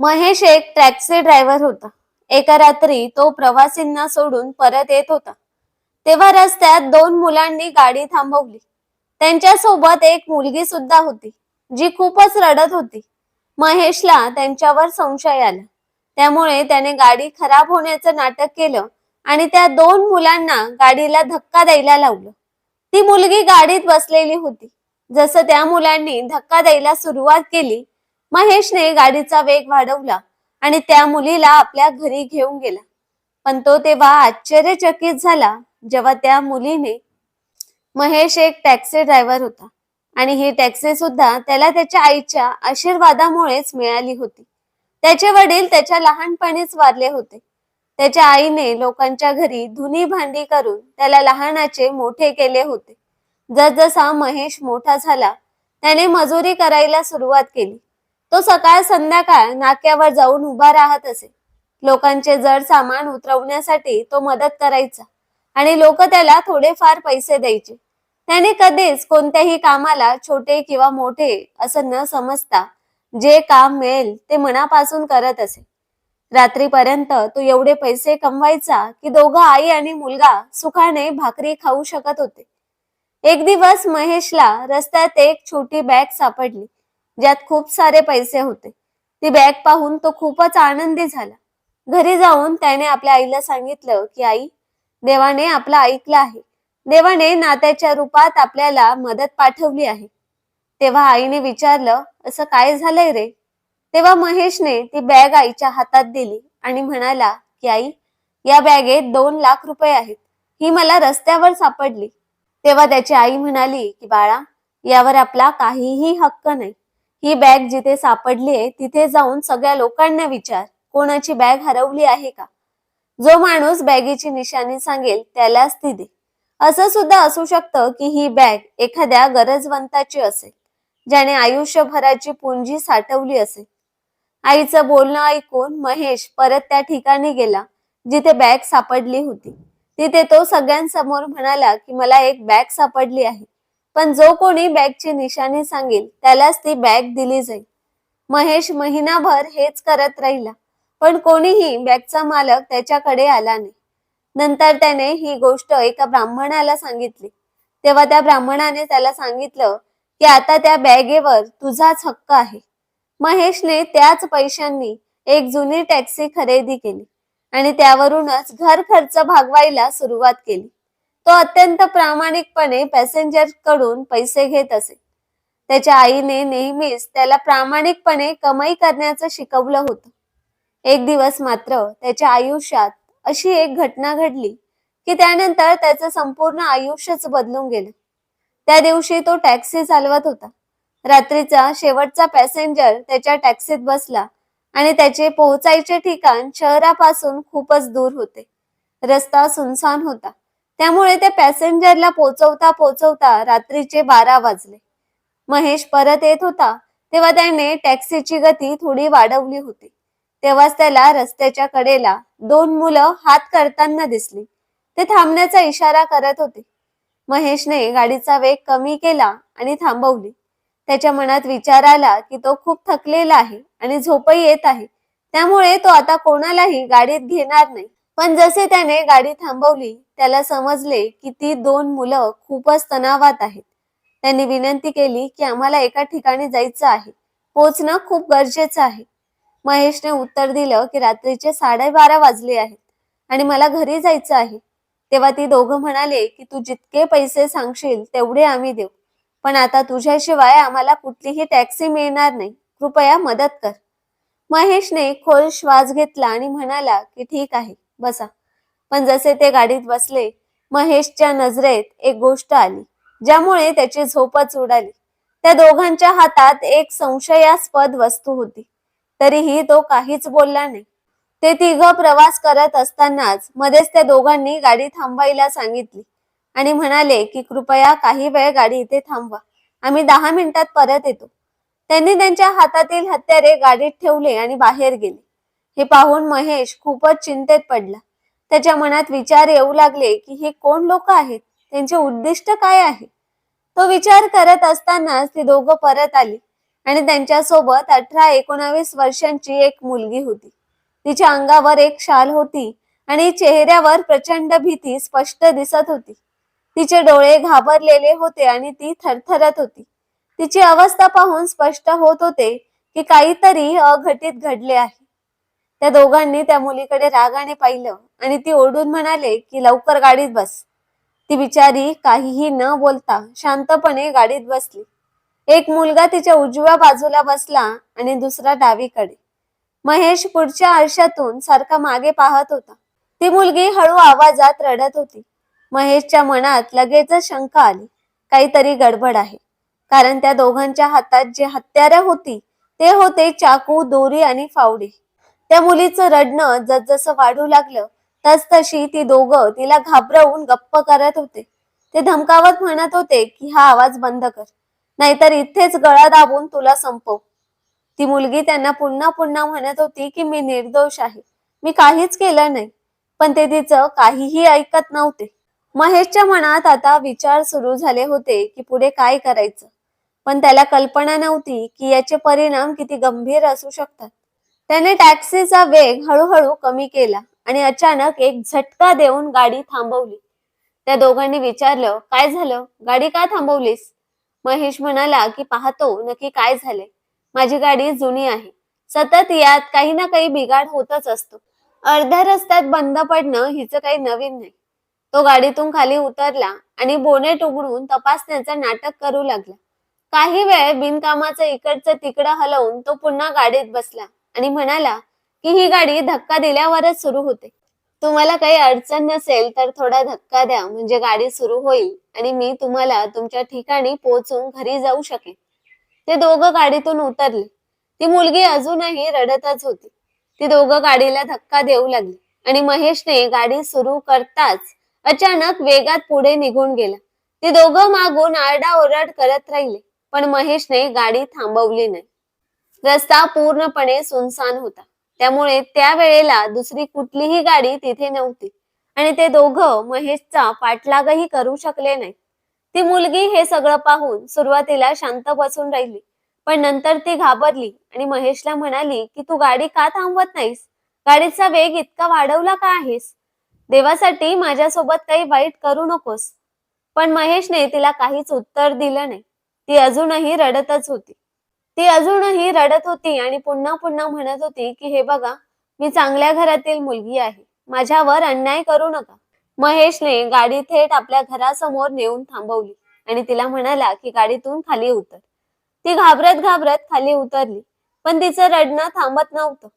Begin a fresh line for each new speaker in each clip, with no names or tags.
महेश एक taxi driver होता. एका रात्री तो प्रवासींना सोडून परत येत होता. तेव्हा रस्त्यात दोन मुलांनी गाडी थांबवली. त्यांच्यासोबत एक मुलगी सुद्धा होती जी खूपच रडत होती. महेशला त्यांच्यावर संशय आला. त्यामुळे त्याने गाडी खराब होण्याचं नाटक केलं आणि त्या दोन मुलांना गाडीला धक्का द्यायला लावलं. ती मुलगी गाडीत बसलेली होती. जसं त्या मुलांनी धक्का द्यायला सुरुवात केली महेशने गाडीचा वेग वाढवला आणि त्या मुलीला आपल्या घरी घेऊन गेला. पण तो तेव्हा आश्चर्यचकित झाला जेव्हा त्या मुलीने महेश एक टॅक्सी ड्रायव्हर होता आणि ही टॅक्सी सुद्धा त्याला त्याच्या आईच्या आशीर्वादामुळेच मिळाली होती. त्याचे वडील त्याच्या लहानपणीच वारले होते. त्याच्या आईने लोकांच्या घरी धुनी भांडी करून त्याला लहानाचे मोठे केले होते. जसजसा महेश मोठा झाला त्याने मजुरी करायला सुरुवात केली. तो सकाळ संध्याकाळ नाक्यावर जाऊन उभा राहत असे. लोकांचे जड सामान उतरवण्यासाठी तो मदत करायचा आणि लोक त्याला थोडेफार पैसे द्यायचे. त्याने कधीच कोणत्याही कामाला छोटे किंवा मोठे असं न समजता जे काम मिळेल ते मनापासून करत असे. रात्रीपर्यंत तो एवढे पैसे कमवायचा की दोघं आई आणि मुलगा सुखाने भाकरी खाऊ शकत होते. एक दिवस महेशला रस्त्यात एक छोटी बॅग सापडली. ज्यात खूप सारे पैसे होते. ती बॅग पाहून तो खूपच आनंदी झाला. घरी जाऊन त्याने आपल्या आईला सांगितलं की आई देवाने आपलं ऐकलं आहे. देवाने नात्याच्या रूपात आपल्याला मदत पाठवली आहे. तेव्हा आईने विचारलं असं काय झालंय रे? तेव्हा महेशने ती बॅग आईच्या हातात दिली आणि म्हणाला की आई या बॅगेत दोन लाख रुपये आहेत. ही मला रस्त्यावर सापडली. तेव्हा त्याची आई म्हणाली की बाळा यावर आपला काहीही हक्क नाही. ही बॅग जिथे सापडली आहे तिथे जाऊन सगळ्या लोकांना विचार कोणाची बॅग हरवली आहे का? जो माणूस बॅगेची निशाणी सांगेल त्यालाच ती दे. असं सुद्धा असू शकतं की ही बॅग एखाद्या गरजवंताची असेल ज्याने आयुष्यभराची पुंजी साठवली असेल. आईचं बोलणं ऐकून महेश परत त्या ठिकाणी गेला जिथे बॅग सापडली होती. तिथे तो सगळ्यांसमोर म्हणाला की मला एक बॅग सापडली आहे. पण जो कोणी बॅगची निशाणी सांगेल त्यालाच ती बॅग दिली जाईल. महेश महिनाभर हेच करत राहिला पण कोणीही बॅगचा मालक त्याच्याकडे आला नाही. नंतर त्याने ही गोष्ट एका ब्राह्मणाला सांगितली. तेव्हा त्या ब्राह्मणाने त्याला सांगितलं की आता त्या बॅगेवर तुझाच हक्क आहे. महेशने त्याच पैशांनी एक जुनी टॅक्सी खरेदी केली आणि त्यावरूनच घर खर्च भागवायला सुरुवात केली. तो अत्यंत प्रामाणिकपणे पॅसेंजरकडून पैसे घेत असे. त्याच्या आईने नेहमीच त्याला प्रामाणिकपणे कमाई करण्याचं शिकवलं होतं. एक दिवस मात्र त्याच्या आयुष्यात अशी एक घटना घडली की त्यानंतर त्याचं संपूर्ण आयुष्यच बदलून गेलं. त्या दिवशी तो टॅक्सी चालवत होता. रात्रीचा शेवटचा पॅसेंजर त्याच्या टॅक्सीत बसला आणि त्याचे पोहोचायचे ठिकाण शहरापासून खूपच दूर होते. रस्ता सुनसान होता. त्यामुळे त्या पॅसेंजरला पोचवता पोचवता रात्रीचे बारा वाजले. महेश परत येत होता तेव्हा त्याने टॅक्सीची गती थोडी वाढवली होती. तेव्हाच त्याला रस्त्याच्या कडेला दोन मुलं हात करताना दिसली. ते थांबण्याचा इशारा करत होते. महेशने गाडीचा वेग कमी केला आणि थांबवली. त्याच्या मनात विचार आला की तो खूप थकलेला आहे आणि झोपही येत आहे. त्यामुळे तो आता कोणालाही गाडीत घेणार नाही. पण जसे त्याने गाडी थांबवली त्याला समजले की ती दोन मुलं खूपच तणावात आहेत. त्यांनी विनंती केली की आम्हाला एका ठिकाणी जायचं आहे. पोचणं खूप गरजेचं आहे. महेशने उत्तर दिलं की रात्रीचे साडेबारा वाजले आहेत आणि मला घरी जायचं आहे. तेव्हा ती दोघं म्हणाले की तू जितके पैसे सांगशील तेवढे आम्ही देऊ. पण आता तुझ्याशिवाय आम्हाला कुठलीही टॅक्सी मिळणार नाही. कृपया मदत कर. महेशने खोल श्वास घेतला आणि म्हणाला की ठीक आहे. बसा. पण जसे ते गाडीत बसले महेशच्या नजरेत एक गोष्ट आली ज्यामुळे त्याची झोपच उडाली. त्या दोघांच्या हातात एक संशयास्पद वस्तू होती. तरीही तो काहीच बोलला नाही. ते तिघ प्रवास करत असतानाच मध्येच त्या दोघांनी गाडी थांबायला सांगितली आणि म्हणाले की कृपया काही वेळ गाडी इथे थांबवा. आम्ही दहा मिनिटात परत येतो. त्यांनी त्यांच्या हातातील हत्यारे गाडीत ठेवले आणि बाहेर गेले. हे पाहून महेश खूपच चिंतेत पडला. त्याच्या मनात विचार येऊ लागले की हे कोण लोक आहेत? त्यांचे उद्दिष्ट काय आहे? तो विचार करत असतानाच ती दोघं परत आली आणि त्यांच्यासोबत अठरा एकोणावीस वर्षांची एक मुलगी होती. तिच्या अंगावर एक शाल होती आणि चेहऱ्यावर प्रचंड भीती स्पष्ट दिसत होती. तिचे डोळे घाबरलेले होते आणि ती थरथरत होती. तिची अवस्था पाहून स्पष्ट होत होते की काहीतरी अघटित घडले आहे. त्या दोघांनी त्या मुलीकडे रागाने पाहिलं आणि ती ओरडून म्हणाले की लवकर गाडीत बस. ती बिचारी काहीही न बोलता शांतपणे गाडीत बसली. एक मुलगा तिच्या उजव्या बाजूला बसला आणि दुसरा डावीकडे. महेश पुढच्या आरशातून सारखा मागे पाहत होता. ती मुलगी हळू आवाजात रडत होती. महेशच्या मनात लगेच शंका आली. काहीतरी गडबड आहे. कारण त्या दोघांच्या हातात जे हत्यारे होती ते होते चाकू दोरी आणि फावडे. त्या मुलीचं रडणं जसजसं वाढू लागलं तस तशी ती दोघं तिला घाबरवून गप्प करत होते. ते धमकावत म्हणत होते की हा आवाज बंद कर. नाहीतर इथेच गळा दाबून तुला संपव. ती मुलगी त्यांना पुन्हा पुन्हा म्हणत होती की मी निर्दोष आहे. मी काहीच केलं नाही. पण ते तिचं काहीही ऐकत नव्हते. महेशच्या मनात आता विचार सुरू झाले होते की पुढे काय करायचं? पण त्याला कल्पना नव्हती की याचे परिणाम किती गंभीर असू शकतात. त्याने टॅक्सीचा वेग हळूहळू कमी केला आणि अचानक एक झटका देऊन गाडी थांबवली. त्या दोघांनी विचारलं काय झालं? गाडी का थांबवलीस? महेश म्हणाला की पाहतो नक्की काय झाले माझी गाडी जुनी आहे. सतत यात काही ना काही बिघाड होतच असतो. अर्ध्या रस्त्यात बंद पडणं हिचं काही नवीन नाही. तो गाडीतून खाली उतरला आणि बोनेट उघडून तपासण्याचं नाटक करू लागला. काही वेळ बिनकामाचं इकडचं तिकडं हलवून तो पुन्हा गाडीत बसला. आणि म्हणाला की ही गाडी धक्का दिल्यावरच सुरू होते. तुम्हाला काही अडचण नसेल तर थोडा धक्का द्या म्हणजे गाडी सुरू होईल आणि मी तुम्हाला तुमच्या ठिकाणी पोहोचून घरी जाऊ शकेन. ते दोघं गाडीतून उतरले. ती मुलगी अजूनही रडतच होती. ती दोघं गाडीला धक्का देऊ लागली आणि महेशने गाडी सुरू करताच अचानक वेगात पुढे निघून गेला. ती दोघं मागून आरडाओरड करत राहिले पण महेशने गाडी थांबवली नाही. रस्ता पूर्णपणे सुनसान होता. त्यामुळे त्या वेळेला दुसरी कुठलीही गाडी तिथे नव्हती. आणि ते दोघं महेशचा पाठलागही करू शकले नाही ती मुलगी हे सगळं पाहून सुरुवातीला शांत बसून राहिली. पण नंतर ती घाबरली आणि महेशला म्हणाली की तू गाडी का थांबवत नाहीस? गाडीचा वेग इतका वाढवला का आहेस? देवासाठी माझ्यासोबत काही वाईट करू नकोस. पण महेशने तिला काहीच उत्तर दिलं नाही. ती अजूनही रडतच होती. ती अजूनही रडत होती आणि पुन्हा पुन्हा म्हणत होती की हे बघा मी चांगल्या घरातील मुलगी आहे. माझ्यावर अन्याय करू नका. महेशने गाडी थेट आपल्या घरासमोर नेऊन थांबवली आणि तिला म्हणाला की गाडीतून खाली उतर. ती घाबरत घाबरत खाली उतरली पण तिचं रडणं थांबत नव्हतं.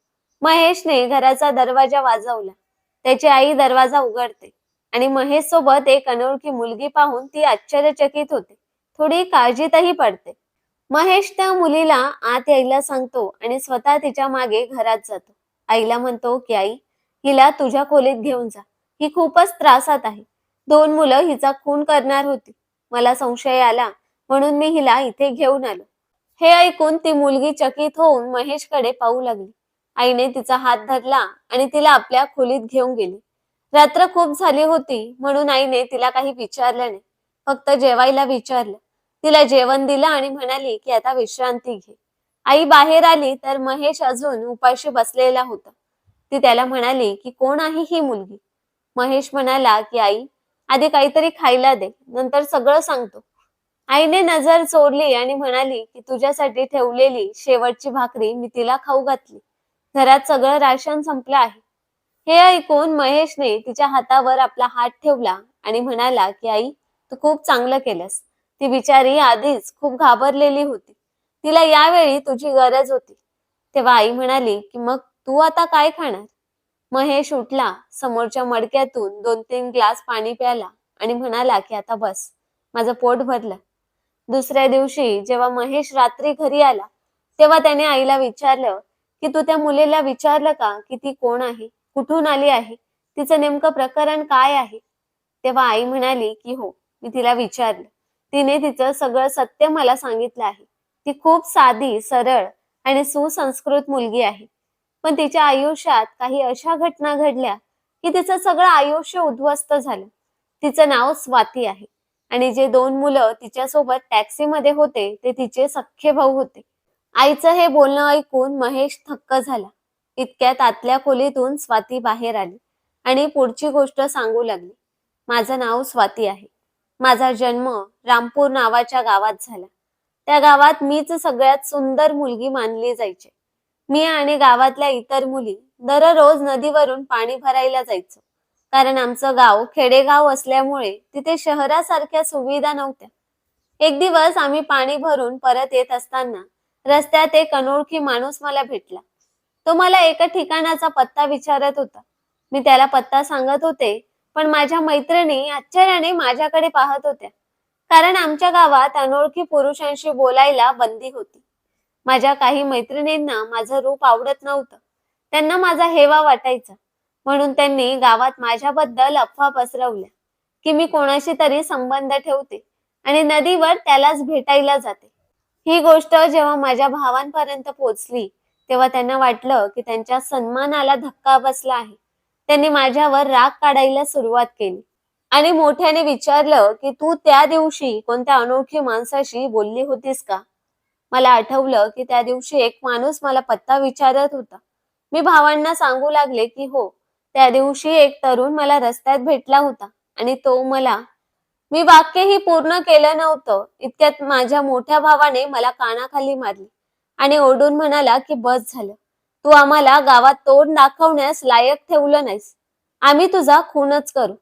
महेशने घराचा दरवाजा वाजवला. त्याची आई दरवाजा उघडते आणि महेश सोबत एक अनोळखी मुलगी पाहून ती आश्चर्यचकित होते. थोडी काळजीतही पडते. महेश त्या मुलीला आत यायला सांगतो आणि स्वतः तिच्यामागे घरात जातो. आईला म्हणतो की आई हिला तुझ्या खोलीत घेऊन जा. ही खूपच त्रासात आहे. दोन मुलं हिचा खून करणार होती. मला संशय आला म्हणून मी हिला इथे घेऊन आलो. हे ऐकून ती मुलगी चकित होऊन महेशकडे पाहू लागली. आईने तिचा हात धरला आणि तिला आपल्या खोलीत घेऊन गेली. रात्र खूप झाली होती म्हणून आईने तिला काही विचारलं नाही. फक्त जेवायला विचारलं. तिला जेवण दिलं आणि म्हणाली की आता विश्रांती घे. आई बाहेर आली तर महेश अजून उपाशी बसलेला होता. ती त्याला म्हणाली की कोण आहे ही मुलगी? महेश म्हणाला की आई आधी काहीतरी खायला दे नंतर सगळं सांगतो. आईने नजर चोरली आणि म्हणाली की तुझ्यासाठी ठेवलेली शेवटची भाकरी मी तिला खाऊ घातली. घरात सगळं राशन संपलं आहे. हे ऐकून महेशने तिच्या हातावर आपला हात ठेवला आणि म्हणाला की आई तू खूप चांगलं केलंस. ती बिचारी आधीच खूप घाबरलेली होती. तिला यावेळी तुझी गरज होती. तेव्हा आई म्हणाली की मग तू आता काय खाणार? महेश उठला समोरच्या मडक्यातून दोन तीन ग्लास पाणी प्याला आणि म्हणाला की आता बस माझं पोट भरलं. दुसऱ्या दिवशी जेव्हा महेश रात्री घरी आला तेव्हा त्याने आईला विचारलं की तू त्या मुलीला विचारलं का की ती कोण आहे? कुठून आली आहे? तिचं नेमकं प्रकरण काय आहे? तेव्हा आई म्हणाली की हो मी तिला विचारलं. तिने तिचं सगळं सत्य मला सांगितलं आहे. ती खूप साधी सरळ आणि सुसंस्कृत मुलगी आहे. पण तिच्या आयुष्यात काही अशा घटना घडल्या की तिचं सगळं आयुष्य उद्ध्वस्त झालं. तिचं नाव स्वाती आहे आणि जे दोन मुलं तिच्यासोबत टॅक्सीमध्ये होते ते तिचे सख्खे भाऊ होते. आईचं हे बोलणं ऐकून महेश थक्क झाला. इतक्यात आतल्या खोलीतून स्वाती बाहेर आली आणि पुढची गोष्ट सांगू लागली. माझं नाव स्वाती आहे. माझा जन्म रामपूर नावाच्या गावात झाला. त्या गावात मीच सगळ्यात सुंदर मुलगी मानली जायची. मी आणि गावातल्या इतर मुली दररोज नदीवरून पाणी भरायला जायचो. कारण आमचं गाव खेडेगाव असल्यामुळे तिथे शहरासारख्या सुविधा नव्हत्या. एक दिवस आम्ही पाणी भरून परत येत असताना रस्त्यात एक अनोळखी माणूस मला भेटला. तो मला एका ठिकाणाचा पत्ता विचारत होता. मी त्याला पत्ता सांगत होते पण माझ्या मैत्रिणी आश्चर्याने माझ्याकडे पाहत होत्या. कारण आमच्या गावात अनोळखी पुरुषांशी बोलायला बंदी होती. माझ्या काही मैत्रिणींना माझं रूप आवडत नव्हतं. त्यांना माझा हेवा वाटायचा. म्हणून त्यांनी गावात माझ्याबद्दल अफवा पसरवल्या की मी कोणाशी तरी संबंध ठेवते आणि नदीवर त्यालाच भेटायला जाते. ही गोष्ट जेव्हा माझ्या भावांपर्यंत पोहोचली तेव्हा त्यांना वाटलं की त्यांच्या सन्मानाला धक्का बसला आहे. त्यांनी माझ्यावर राग काढायला सुरुवात केली. आणि मोठ्याने विचारलं की तू त्या दिवशी कोणत्या अनोळखी माणसाशी बोलली होतीस का? मला आठवलं की त्या दिवशी एक माणूस मला पत्ता विचारत होता. मी भावांना सांगू लागले की हो त्या दिवशी एक तरुण मला रस्त्यात भेटला होता आणि तो मला मी वाक्यही पूर्ण केलं नव्हतं. इतक्यात माझ्या मोठ्या भावाने मला कानाखाली मारली आणि ओढून म्हणाला की बस झालं. तू आम्हाला गावात तोंड दाखवण्यास लायक ठेवलं नाहीस. आम्ही तुझा खूनच करू.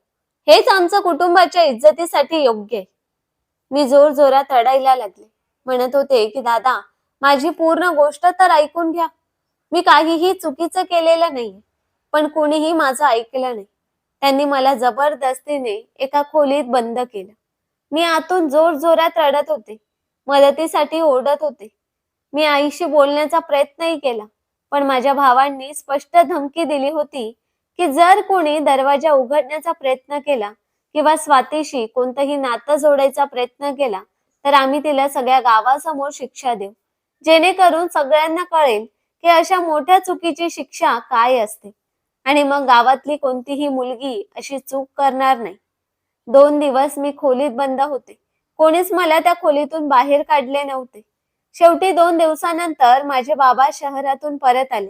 हेच आमचं कुटुंबाच्या इज्जतीसाठी योग्य आहे. मी जोर जोरात रडायला लागले. म्हणत होते की दादा माझी पूर्ण गोष्ट तर ऐकून घ्या. मी काहीही चुकीचं केलेलं नाही पण कुणीही माझं ऐकलं नाही. त्यांनी मला जबरदस्तीने एका खोलीत बंद केलं. मी आतून जोर जोरात रडत होते. मदतीसाठी ओढत होते. मी आईशी बोलण्याचा प्रयत्नही केला. पण माझ्या भावांनी स्पष्ट धमकी दिली होती की जर कोणी दरवाजा उघडण्याचा प्रयत्न केला किंवा स्वातीशी कोणतंही नातं जोडायचा प्रयत्न केला तर आम्ही तिला सगळ्या गावासमोर शिक्षा देऊ. जेणेकरून सगळ्यांना कळेल की अशा मोठ्या चुकीची शिक्षा काय असते आणि मग गावातली कोणतीही मुलगी अशी चूक करणार नाही. दोन दिवस मी खोलीत बंद होते. कोणीच मला त्या खोलीतून बाहेर काढले नव्हते. शेवटी दोन दिवसानंतर माझे बाबा शहरातून परत आले.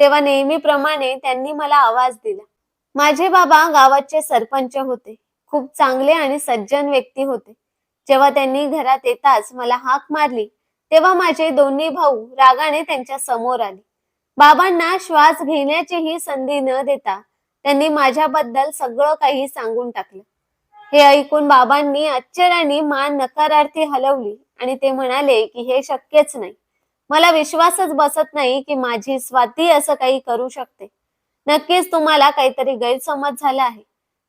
तेव्हा नेहमीप्रमाणे त्यांनी मला आवाज दिला. माझे बाबा गावाचे सरपंच होते. खूप चांगले आणि सज्जन व्यक्ती होते. जेव्हा त्यांनी घरात येताच मला हाक मारली तेव्हा माझे दोन्ही भाऊ रागाने त्यांच्यासमोर आले. बाबांना श्वास घेण्याचीही संधी न देता त्यांनी माझ्याबद्दल सगळं काही सांगून टाकलं. हे ऐकून बाबांनी आश्चर्याने मान नकारार्थी हलवली आणि ते म्हणाले की हे शक्यच नाही. मला विश्वासच बसत नाही की माझी स्वाती असं काही करू शकते. नक्कीच तुम्हाला काहीतरी गैरसमज झाला आहे.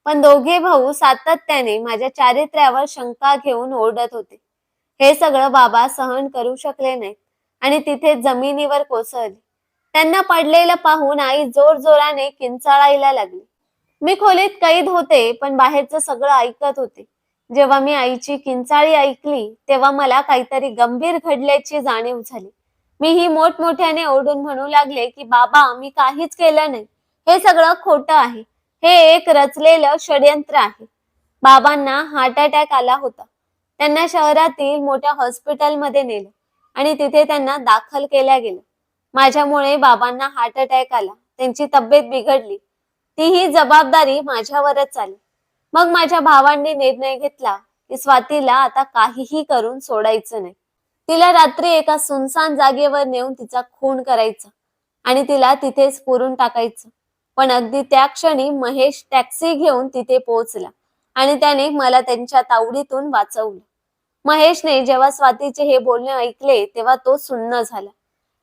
पण दोघे भाऊ सातत्याने माझ्या चारित्र्यावर शंका घेऊन ओरडत होते. हे सगळं बाबा सहन करू शकले नाहीत आणि तिथे जमिनीवर कोसळले. त्यांना पडलेलं पाहून आई जोर जोराने किंचाळायला लागली. मी खोलीत कैद होते पण बाहेरचं सगळं ऐकत होते. जेव्हा मी आईची किंचाळी ऐकली तेव्हा मला काहीतरी गंभीर घडल्याची जाणीव झाली. मी ही मोठमोठ्याने ओढून म्हणू लागले की बाबा मी काहीच केलं नाही. हे सगळं खोटं आहे. हे एक रचलेलं षडयंत्र आहे. बाबांना हार्ट अटॅक आला होता. त्यांना शहरातील मोठ्या हॉस्पिटलमध्ये नेलं आणि तिथे त्यांना दाखल केल्या गेलं माझ्यामुळे बाबांना हार्ट अटॅक आला. त्यांची तब्येत बिघडली. ती ही जबाबदारी माझ्यावरच आली. मग माझ्या भावांनी निर्णय घेतला की स्वातीला आता काहीही करून सोडायचं नाही. तिला रात्री एका सुनसान जागेवर नेऊन तिचा खून करायचा आणि तिला तिथेच पुरून टाकायचं. पण अगदी त्या क्षणी महेश टॅक्सी घेऊन तिथे पोहोचला आणि त्याने मला त्यांच्या तावडीतून वाचवलं. महेशने जेव्हा स्वातीचे हे बोलणे ऐकले तेव्हा तो सुन्न झाला.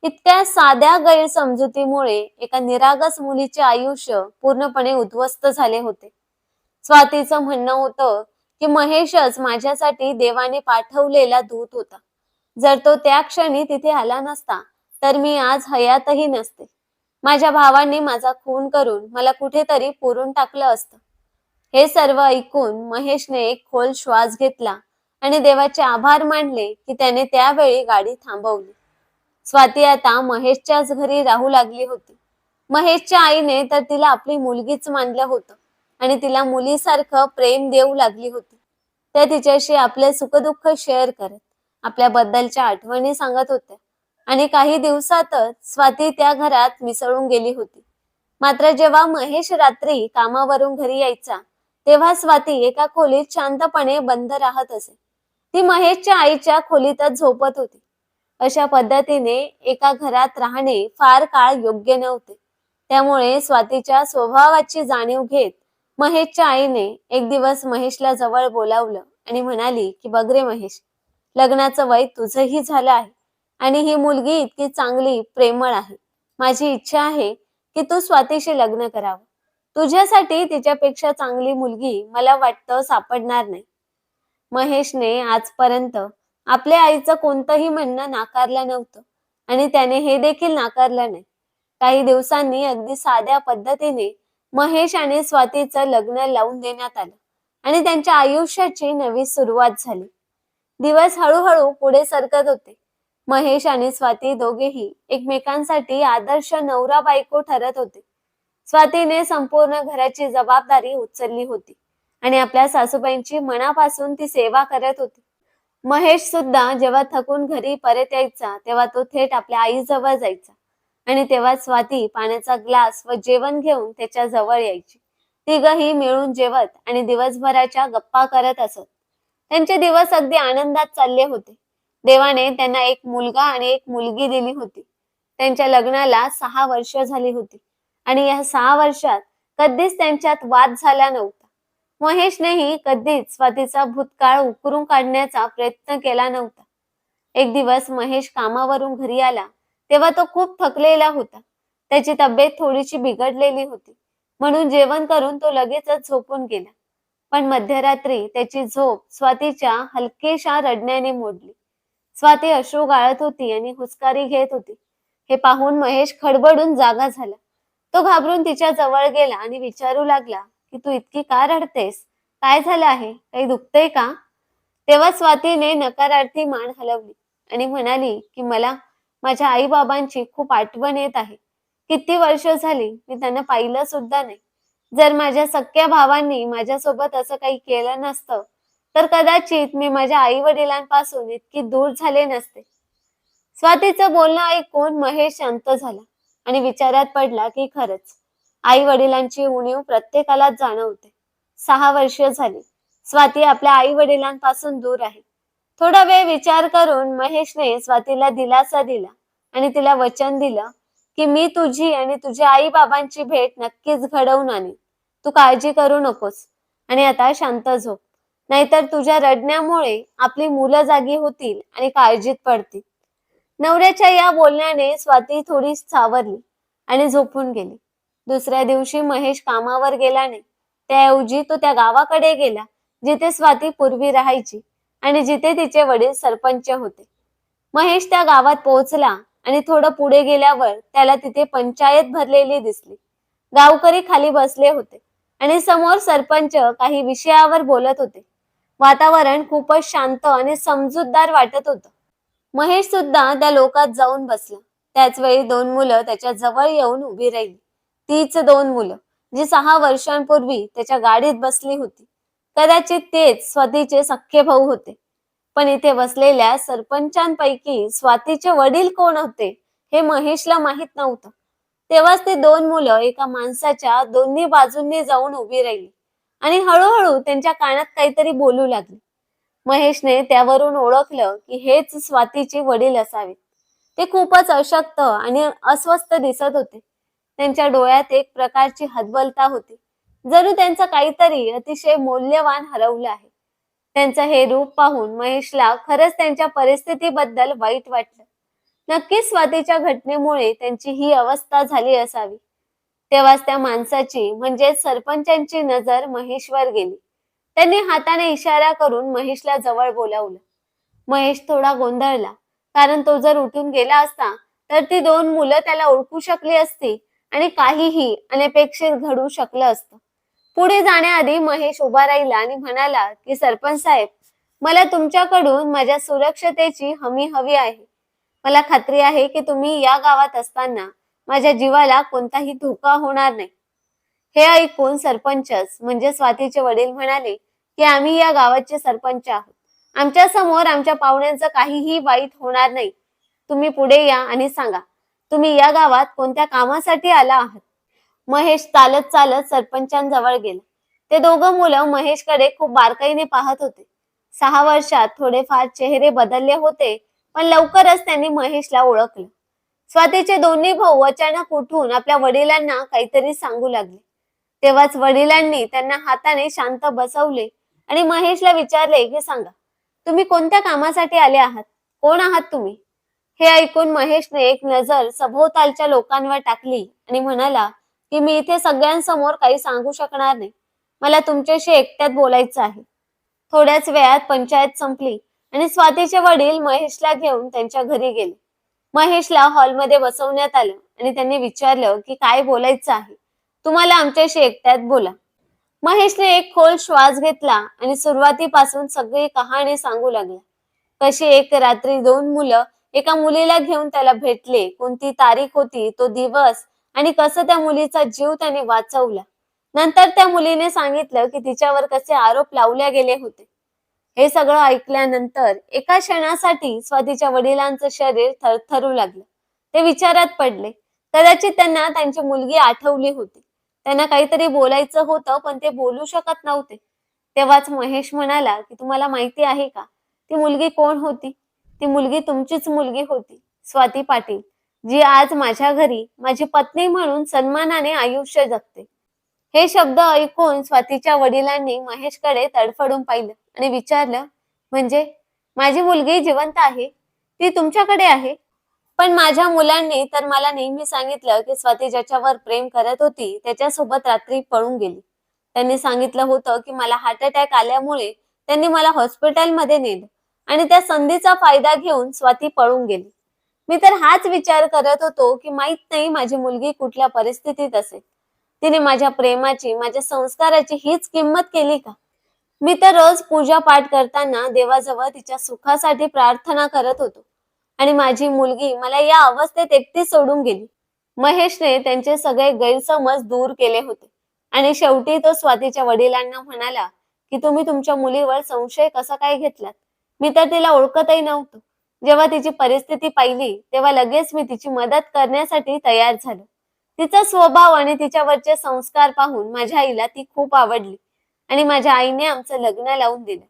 इतक्या साध्या गैरसमजुतीमुळे एका निरागस मुलीचे आयुष्य पूर्णपणे उद्ध्वस्त झाले होते. स्वातीचं म्हणणं होतं की महेशच माझ्यासाठी देवाने पाठवलेला दूत होता. जर तो त्या क्षणी तिथे आला नसता तर मी आज हयातही नसते. माझ्या भावांनी माझा खून करून मला कुठेतरी पुरून टाकलं असतं. हे सर्व ऐकून महेशने एक खोल श्वास घेतला आणि देवाचे आभार मानले की त्याने त्यावेळी गाडी थांबवली. स्वाती आता महेशच्याच घरी राहू लागली होती. महेशच्या आईने तर तिला आपली मुलगीच मानलं होतं. आणि तिला मुलीसारखं प्रेम देऊ लागली होती. त्या तिच्याशी आपले सुखदुःख शेअर करत आपल्या बद्दलच्या आठवणी सांगत होत्या. आणि काही दिवसातच स्वाती त्या घरात मिसळून गेली होती. मात्र जेव्हा महेश रात्री कामावरून घरी यायचा तेव्हा स्वाती एका खोलीत शांतपणे बंद राहत असे. ती महेशच्या आईच्या खोलीतच झोपत होती. अशा पद्धतीने एका घरात राहणे फार काळ योग्य नव्हते. त्यामुळे स्वातीच्या स्वभावाची जाणीव घेत महेशच्या आईने एक दिवस महेशला जवळ बोलावलं आणि म्हणाली की बघ रे महेश लग्नाचं वय तुझंही झालं आहे आणि ही मुलगी इतकी चांगली प्रेमळ आहे. माझी इच्छा आहे की तू स्वातीशी लग्न करावं. तुझ्यासाठी तिच्यापेक्षा चांगली मुलगी मला वाटतं सापडणार नाही. महेशने आजपर्यंत आपल्या आईचं कोणतंही म्हणणं नाकारलं नव्हतं आणि त्याने हे देखील नाकारलं नाही. काही दिवसांनी अगदी साध्या पद्धतीने महेश आणि स्वातीचं लग्न लावून देण्यात आलं आणि त्यांच्या आयुष्याची नवी सुरुवात झाली. दिवस हळूहळू पुढे सरकत होते. महेश आणि स्वाती दोघेही एकमेकांसाठी आदर्श नवरा बायको ठरत होते. स्वातीने संपूर्ण घराची जबाबदारी उचलली होती आणि आपल्या सासूबाईंची मनापासून ती सेवा करत होती. महेश सुद्धा जेव्हा थकून घरी परत यायचा तेव्हा तो थेट आपल्या आईजवळ जायचा. आणि तेव्हा स्वाती पाण्याचा ग्लास व जेवण घेऊन त्याच्याजवळ यायची. तिघही मिळून जेवत आणि दिवसभराच्या गप्पा करत असत. त्यांचे दिवस अगदी आनंदात चालले होते. देवाने त्यांना एक मुलगा आणि एक मुलगी दिली होती. त्यांच्या लग्नाला सहा वर्ष झाली होती. आणि या सहा वर्षात कधीच त्यांच्यात वाद झाला नव्हता. महेशनेही कधीच स्वातीचा भूतकाळ उकरून काढण्याचा प्रयत्न केला नव्हता. एक दिवस महेश कामावरून घरी आला. तेव्हा तो खूप थकलेला होता. त्याची तब्येत थोडीशी बिघडलेली होती. म्हणून जेवण करून तो लगेचच झोपून गेला. पण मध्यरात्री त्याची झोप स्वातीच्या हलकेशा रडण्याने मोडली. स्वाती अश्रू गाळत होती आणि हुसकारी घेत होती. हे पाहून महेश खडबडून जागा झाला. तो घाबरून तिच्या जवळ गेला आणि विचारू लागला की तू इतकी का रडतेस? काय झालं आहे? काही दुखतंय का? तेव्हा स्वातीने नकारार्थी मान हलवली आणि म्हणाली की मला माझ्या आई बाबांची खूप आठवण येत आहे. किती वर्ष झाली मी त्यांना पाहिलं सुद्धा नाही. जर माझ्या सख्या भावांनी माझ्यासोबत असं काही केलं नसतं तर कदाचित मी माझ्या आई वडिलांपासून इतकी दूर झाले नसते. स्वातीचं बोलणं ऐकून महेश शांत झाला आणि विचारात पडला की खरंच आई वडिलांची उणीव प्रत्येकालाच जाणवते. सहा वर्ष झाली. स्वाती आपल्या आई वडिलांपासून दूर आहे. थोडा वेळ विचार करून महेशने स्वातीला दिलासा दिला आणि तिला वचन दिलं की मी तुझी आणि तुझ्या आई बाबांची भेट नक्कीच घडवून आणीन. तू काळजी करू नकोस आणि आता शांत झोप. नाहीतर तुझ्या रडण्यामुळे आपली मुलं जागी होतील आणि काळजीत पडतील. नवऱ्याच्या या बोलण्याने स्वाती थोडी सावरली आणि झोपून गेली. दुसऱ्या दिवशी महेश कामावर गेला नाही त्याऐवजी तो त्या गावाकडे गेला जिथे स्वाती पूर्वी राहायची. आणि जिथे तिचे वडील सरपंच होते. महेश त्या गावात पोहोचला आणि थोडं पुढे गेल्यावर त्याला तिथे पंचायत भरलेली दिसली. गावकरी खाली बसले होते आणि समोर सरपंच काही विषयावर बोलत होते. वातावरण खूपच शांत आणि समजूतदार वाटत होतं. महेश सुद्धा त्या लोकात जाऊन बसला. त्याच वेळी दोन मुलं त्याच्याजवळ येऊन उभी राहिली. तीच दोन मुलं जी सहा वर्षांपूर्वी त्याच्या गाडीत बसली होती. कदाचित तेच स्वातीचे सख्खे भाऊ होते. पण इथे बसलेल्या सरपंचांपैकी स्वातीचे वडील कोण होते हे महेशला माहीत नव्हतं. तेव्हाच ते दोन मुलं एका माणसाच्या दोन्ही बाजूंनी जाऊन उभी राहिली आणि हळूहळू त्यांच्या कानात काहीतरी बोलू लागली. महेशने त्यावरून ओळखलं की हेच स्वातीचे वडील असावेत. ते खूपच अशक्त आणि अस्वस्थ दिसत होते. त्यांच्या डोळ्यात एक प्रकारची हतबलता होती. जणू त्यांचं काहीतरी अतिशय मौल्यवान हरवलं आहे. त्यांचं हे रूप पाहून महेशला खरंच त्यांच्या परिस्थितीबद्दल वाईट वाटलं. नक्कीच स्वातीच्या घटनेमुळे त्यांची ही अवस्था झाली असावी. तेव्हाच त्या माणसाची म्हणजे सरपंचांची नजर महेशवर गेली. त्यांनी हाताने इशारा करून महेशला जवळ बोलावलं. महेश थोडा गोंधळला कारण तो जर उठून गेला असता तर ती दोन मुलं त्याला ओळखू शकली असती आणि काहीही अनपेक्षित घडू शकलं असतं. पुढे जाण्याआधी महेश उभा राहिला आणि म्हणाला की सरपंच साहेब मला तुमच्याकडून माझ्या सुरक्षतेची हमी हवी आहे. मला खात्री आहे की तुम्ही या गावात असताना माझ्या जीवाला कोणताही धोका होणार नाही. हे ऐकून सरपंचच म्हणजे स्वातीचे वडील म्हणाले की आम्ही या गावाचे सरपंच आहोत. आमच्यासमोर आमच्या पाहुण्यांचं काहीही वाईट होणार नाही. तुम्ही पुढे या आणि सांगा तुम्ही या गावात कोणत्या कामासाठी आला आहात? महेश चालत चालत सरपंचांजवळ गेला. ते दोघं मुलं महेशकडे खूप बारकाईने पाहत होते. सहा वर्षात थोडेफार चेहरे बदलले होते पण लवकरच त्यांनी महेशला ओळखलं. स्वातीचे दोन्ही भाऊ अचानक उठून आपल्या वडिलांना काहीतरी सांगू लागले. तेव्हाच वडिलांनी त्यांना हाताने शांत बसवले आणि महेशला विचारले की सांगा तुम्ही कोणत्या कामासाठी आले आहात? कोण आहात तुम्ही? हे ऐकून महेशने एक नजर सभोवतालच्या लोकांवर टाकली आणि म्हणाला की मी इथे सगळ्यांसमोर काही सांगू शकणार नाही. मला तुमच्याशी एकट्यात बोलायचं आहे. थोड्याच वेळात पंचायत संपली आणि स्वातीचे वडील महेशला घेऊन त्यांच्या घरी गेले. महेशला हॉलमध्ये बसवण्यात आलं आणि त्यांनी विचारलं की काय बोलायचं आहे? तुम्हाला आमच्याशी एकट्यात बोला. महेशने एक खोल श्वास घेतला आणि सुरुवातीपासून सगळी कहाणी सांगू लागला. कशी एक रात्री दोन मुलं एका मुलीला घेऊन त्याला भेटले कोणती तारीख होती तो दिवस आणि कसं त्या मुलीचा जीव त्याने वाचवला? नंतर त्या मुलीने सांगितलं की तिच्यावर कसे आरोप लावले गेले होते. हे सगळं ऐकल्यानंतर एका क्षणासाठी स्वातीच्या वडिलांचं शरीर थरथरू लागलं. ते विचारात पडले. कदाचित त्यांना त्यांची मुलगी आठवली होती. त्यांना काहीतरी बोलायचं होतं पण ते बोलू शकत नव्हते. तेव्हाच महेश म्हणाला की तुम्हाला माहिती आहे का? ती मुलगी कोण होती? ती मुलगी तुमचीच मुलगी होती. स्वाती पाटील जी आज माझ्या घरी माझी पत्नी म्हणून सन्मानाने आयुष्य जगते. हे शब्द ऐकून स्वातीच्या वडिलांनी महेशकडे तडफडून पाहिलं आणि विचारलं म्हणजे माझी मुलगी जिवंत आहे? ती तुमच्याकडे आहे? पण माझ्या मुलांनी तर मला नेहमी सांगितलं की स्वाती ज्याच्यावर प्रेम करत होती त्याच्यासोबत रात्री पळून गेली. त्यांनी सांगितलं होतं की मला हार्ट अटॅक आल्यामुळे त्यांनी मला हॉस्पिटलमध्ये नेलं आणि त्या संधीचा फायदा घेऊन स्वाती पळून गेली. मी तर हाच विचार करत होतो की माहीत नाही माझी मुलगी कुठल्या परिस्थितीत असेल. तिने माझ्या प्रेमाची माझ्या संस्काराची हीच किंमत केली का? मी तर रोज पूजा पाठ करताना देवाजवळ तिच्या सुखासाठी प्रार्थना करत होतो. आणि माझी मुलगी मला या अवस्थेत एकटी सोडून गेली. महेशने त्यांचे सगळे गैरसमज दूर केले होते. आणि शेवटी तो स्वातीच्या वडिलांना म्हणाला की तुम्ही तुमच्या मुलीवर संशय कसा काय घेतलात? मी तर तिला ओळखतही नव्हतो. जेव्हा तिची परिस्थिती पाहिली तेव्हा लगेच मी तिची मदत करण्यासाठी तयार झालो. तिचा स्वभाव आणि तिच्यावरचे संस्कार पाहून माझ्या आईला ती खूप आवडली आणि माझ्या आईने आमचं लग्न लावून दिलं.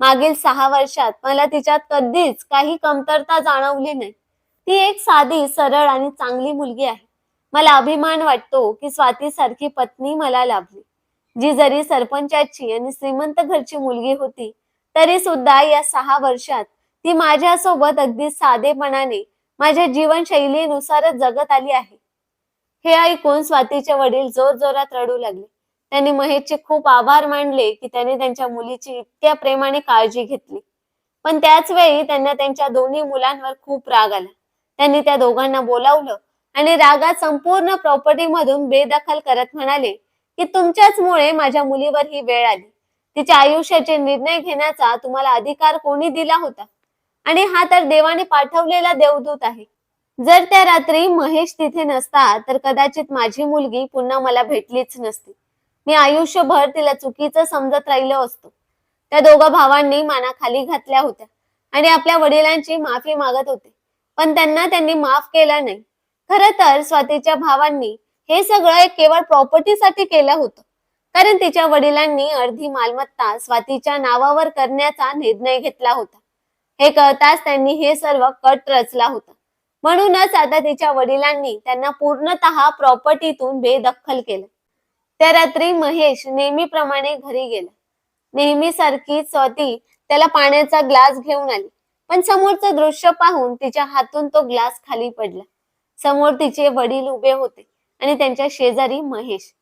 मागील सहा वर्षात मला तिच्यात कधीच काही कमतरता जाणवली नाही. ती एक साधी सरळ आणि चांगली मुलगी आहे. मला अभिमान वाटतो की स्वाती सारखी पत्नी मला लाभली. जी जरी सरपंचाची आणि श्रीमंत घरची मुलगी होती तरी सुद्धा या सहा वर्षात ती माझ्यासोबत अगदी साधेपणाने माझ्या जीवनशैलीनुसारच जगत आली आहे. हे ऐकून स्वातीचे वडील जोर जोरात रडू लागले. त्यांनी महेशचे खूप आभार मानले की त्याने त्यांच्या मुलीची इतक्या प्रेमाने काळजी घेतली. पण त्याच वेळी त्यांना त्यांच्या दोन्ही मुलांवर खूप राग आला. त्यांनी त्या दोघांना बोलावलं आणि रागात संपूर्ण प्रॉपर्टी मधून बेदखल करत म्हणाले की तुमच्याच मुळे माझ्या मुलीवर ही वेळ आली. तिच्या आयुष्याचे निर्णय घेण्याचा तुम्हाला अधिकार कोणी दिला होता? आणि हा तर देवाने पाठवलेला देवदूत आहे. जर त्या रात्री महेश तिथे नसता तर कदाचित माझी मुलगी पुन्हा मला भेटलीच नसती. मी आयुष्यभर तिला चुकीचं समजत राहिलो असतो. त्या दोघा भावांनी माना खाली घातल्या होत्या आणि आपल्या वडिलांची माफी मागत होते. पण त्यांना त्यांनी माफ केला नाही. खर तर स्वातीच्या भावांनी हे सगळं एक केवळ प्रॉपर्टीसाठी केलं होतं. कारण तिच्या वडिलांनी अर्धी मालमत्ता स्वातीच्या नावावर करण्याचा निर्णय घेतला होता. हे कळताच त्यांनी हे सर्व कट रचला होता. म्हणूनच आता तिच्या वडिलांनी त्यांना पूर्णतः प्रॉपर्टीतून बेदखल केलं. त्या रात्री महेश नेहमीप्रमाणे घरी गेला. नेहमी सारखी स्वाती त्याला पाण्याचा ग्लास घेऊन आली. पण समोरचं दृश्य पाहून तिच्या हातून तो ग्लास खाली पडला. समोर तिचे वडील उभे होते आणि त्यांच्या शेजारी महेश.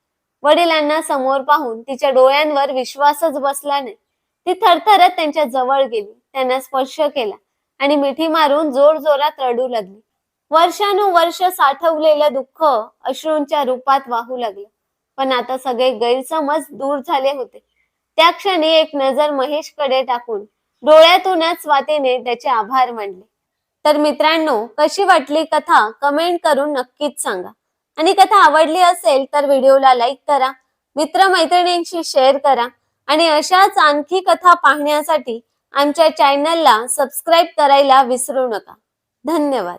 वडिलांना समोर पाहून तिच्या डोळ्यांवर विश्वासच बसला नाही. ती थरथरत त्यांच्या जवळ गेली. त्यांना स्पर्श केला आणि मिठी मारून जोर जोरात रडू लागली. वर्षानुवर्ष साठवलेलं दुःख अश्रूंच्या रूपात वाहू लागलं. पण आता सगळे गैरसमज दूर झाले होते. त्या क्षणी एक नजर महेशकडे टाकून डोळ्यातूनच स्वातीने त्याचे आभार मानले. तर मित्रांनो कशी वाटली कथा? कमेंट करून नक्कीच सांगा. आणि कथा आवडली असेल तर व्हिडिओला लाईक करा. मित्रमैत्रिणींशी शेअर करा. आणि अशाच आणखी कथा पाहण्यासाठी आमच्या चॅनलला सबस्क्राईब करायला विसरू नका. धन्यवाद.